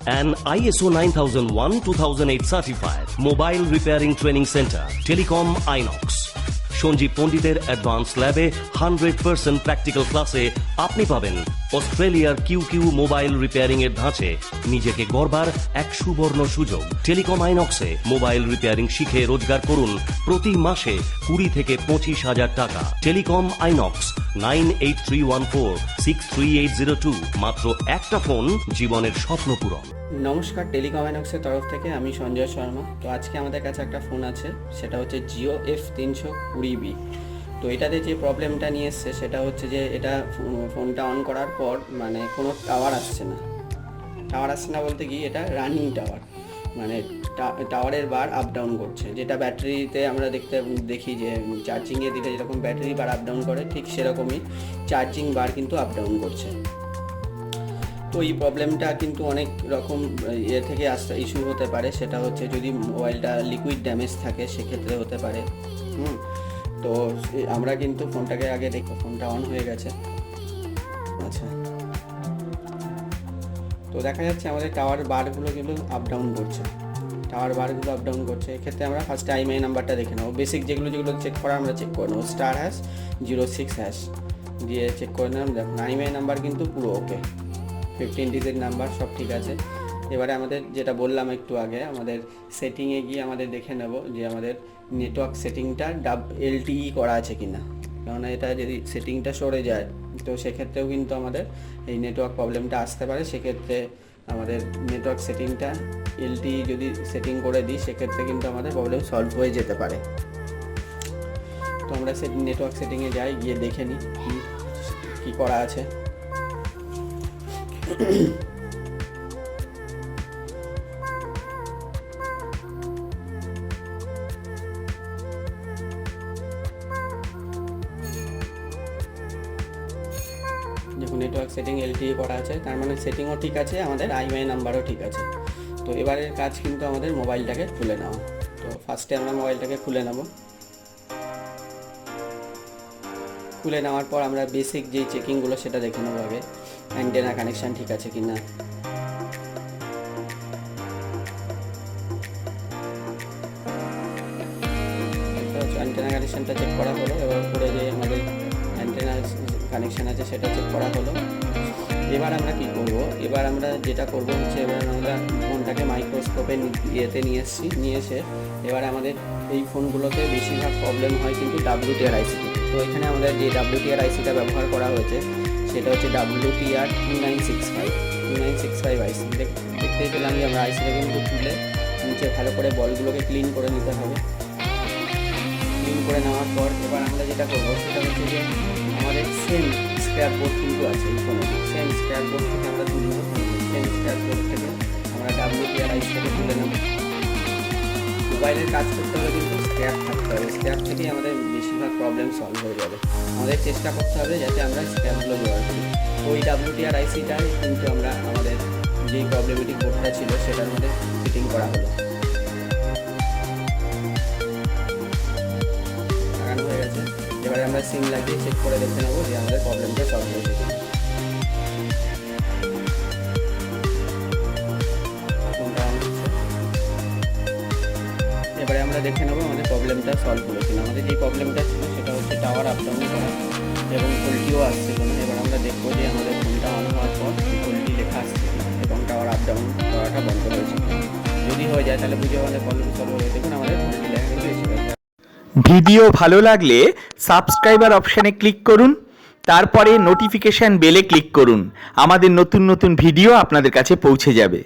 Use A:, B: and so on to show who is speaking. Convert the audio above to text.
A: An ISO 9001-2008 certified mobile repairing training center, Telecom Inox. Sanjeev পণ্ডিতের advance ল্যাবে hundred percent practical ক্লাসে আপনি পাবেন অস্ট্রেলিয়ার কিউ কিউ মোবাইল রিপেয়ারিং এর ধাঁচে নিজেকে গড়বার এক সুবর্ণ সুযোগ টেলিকম আইনক্সে মোবাইল রিপেয়ারিং শিখে রোজগার করুন প্রতি মাসে কুড়ি থেকে পঁচিশ হাজার টাকা telecom INOX nine eight three one four, six three eight zero two, মাত্র একটা ফোন জীবনের স্বপ্ন পূরণ।
B: নমস্কার টেলিকমেনক্সের তরফ থেকে আমি সঞ্জয় শর্মা। তো আজকে আমাদের কাছে একটা ফোন আছে, সেটা হচ্ছে জিও এফ তিনশো কুড়ি বি তো এটাতে যে প্রবলেমটা নিয়ে এসছে, সেটা হচ্ছে যে এটা ফোনটা অন করার পর মানে কোনো টাওয়ার আসছে না। টাওয়ার আসছে না বলতে কি, এটা রানিং টাওয়ার মানে টাওয়ারের বার আপ ডাউন করছে। যেটা ব্যাটারিতে আমরা দেখতে দেখি যে চার্জিংয়ে দিলে যেরকম ব্যাটারি বার আপ ডাউন করে, ঠিক সেরকমই চার্জিং বার কিন্তু আপ ডাউন করছে। তো এই প্রবলেমটা কিন্তু অনেক রকম ইয়ে থেকে আসতে ইস্যু হতে পারে। সেটা হচ্ছে যদি মোবাইলটা লিকুইড ড্যামেজ থাকে, সেক্ষেত্রে হতে পারে। হুম? তো আমরা কিন্তু ফোনটাকে আগে দেখো ফোনটা অন হয়ে গেছে। আচ্ছা। তো দেখা যাচ্ছে আমাদের টাওয়ার বারগুলো কিন্তু আপ ডাউন করছে। টাওয়ার বারগুলো আপ ডাউন করছে। এক্ষেত্রে আমরা ফার্স্টে আইএমআই নাম্বারটা দেখে নেব। বেসিক যেগুলো যেগুলো চেক করা আমরা চেক করে নেব। Star hash zero six hash দিয়ে চেক করে নিলাম। দেখুন আইএমআই নাম্বার কিন্তু পুরো ওকে ফিফটিন ডিজিট নাম্বার সব ঠিক আছে। এবারে আমাদের যেটা বললাম একটু আগে, আমাদের সেটিংয়ে গিয়ে আমাদের দেখে নেব যে আমাদের নেটওয়ার্ক সেটিংটা ডাব এলটিই করা আছে কি না কেননা এটা যদি সেটিংটা সরে যায় তো সেক্ষেত্রেও কিন্তু আমাদের এই নেটওয়ার্ক প্রবলেমটা আসতে পারে। সেক্ষেত্রে আমাদের নেটওয়ার্ক সেটিংটা এলটি যদি সেটিং করে দিই, সেক্ষেত্রে কিন্তু আমাদের প্রবলেম সলভ হয়ে যেতে পারে। তো আমরা সে নেটওয়ার্ক সেটিংয়ে যাই, গিয়ে দেখে নিই কী করা আছে। দেখুন নেটওয়ার্ক সেটিং এলটিএ করা আছে, তার মানে সেটিংও ঠিক আছে, আমাদের আইএমআই নাম্বারও ঠিক আছে। তো এবারের কাজ কিন্তু আমাদের মোবাইলটাকে খুলে নেওয়া। তো ফার্স্টে আমরা মোবাইলটাকে খুলে নেব। খুলে নেওয়ার পর আমরা বেসিক যেই চেকিংগুলো সেটা দেখে নেব আগে। অ্যান্টেনা কানেকশান ঠিক আছে কি না অ্যান্টেনা কানেকশানটা চেক করা হলো। এবার উপরে যে আমাদের অ্যান্টেনা কানেকশান আছে, সেটা চেক করা হলো। এবার আমরা কি করব? এবার আমরা যেটা করব হচ্ছে, এবার আমরা ফোনটাকে মাইক্রোস্কোপে ইয়েতে নিয়ে এসেছি, নিয়ে এসে এবার আমাদের এই ফোনগুলোতে বেশিরভাগ প্রবলেম হয় কিন্তু ডাব্লিউটিআর আইসিতে তো এখানে আমাদের যে ডাব্লিউটিআর আইসিটা ব্যবহার করা হয়েছে, সেটা হচ্ছে WTR two nine six five two nine six five IC দেখতে পেলাম যে আমরা আইসিটা কিন্তু তুলে নিচে ভালো করে বলগুলোকে ক্লিন করে নিতে হবে। ক্লিন করে নেওয়ার পর এবার আমরা যেটা করব সেটা হচ্ছে যে আমাদের সেম স্ক্র্যাপ বোর্ড কিন্তু আছে ফোনে সেম স্ক্র্যাপ বোর্ড থেকে আমরা তুলে নেব। সেম স্ক্র্যাপ বোর্ড থেকে আমরা ডাব্লিউটিআর আইস থেকে তুলে নেব। মোবাইলের কাজ করতে হলে কিন্তু স্ক্র্যাপ থাকতে হবে। স্ক্র্যাপ থেকেই আমাদের বেশিরভাগ প্রবলেম সলভ হয়ে যাবে। আমাদের চেষ্টা করতে হবে যাতে আমরা স্ক্র্যাপগুলো জোগাড় করি। ওই ডাব্লিউটিআর আইসিটাই কিন্তু আমরা আমাদের যেই প্রবলেমেটিক বোর্ডটা ছিল সেটার মধ্যে ফিটিং করা হলো। আমরা সিম লাগিয়ে চেক করে দেখতে নেব যে আমাদের প্রবলেমটা সলভ কিনা। on হচ্ছে। এবারে আমরা দেখে নেব আমাদের প্রবলেমটা সলভ কিনা আমাদের যে প্রবলেমটা ছিল সেটা হচ্ছে টাওয়ার আপ ডাউন করা এবং ভোল্টিও আসছিল না এবার আমরা দেখব যে আমাদের ফোনটা অন হওয়ার পর ভোল্টি লেখা আসছে এবং টাওয়ার আপ ডাউন করাটা বন্ধ হয়েছে যদি হয়ে যায় তাহলে বুঝে আমাদের প্রবলেম সলভ হয়ে দেখুন, আমাদের
C: ভিডিও ভালো লাগলে সাবস্ক্রাইবার অপশানে ক্লিক করুন, তারপরে নোটিফিকেশান বেলে ক্লিক করুন। আমাদের নতুন নতুন ভিডিও আপনাদের কাছে পৌঁছে যাবে।